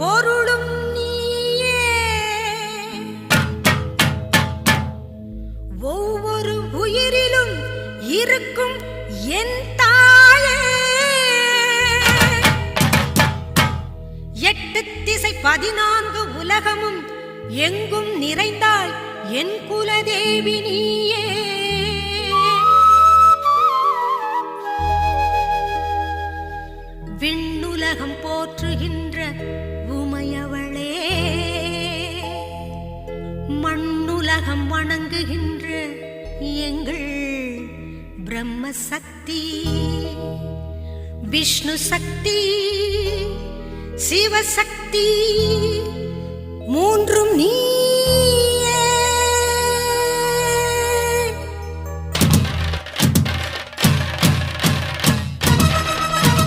பொருளும் நீயே. ஒவ்வொரு உயிரிலும் இருக்கும் என் தாயே. எட்டு திசை பதினான்கு உலகமும் எங்கும் நிறைந்தாய் என் குலதேவி நீயே. விண்ணுலகம் போற்றுகின்ற உலகம் வணங்குகின்ற எங்கள் பிரம்ம சக்தி விஷ்ணு சக்தி சிவசக்தி. சக்தி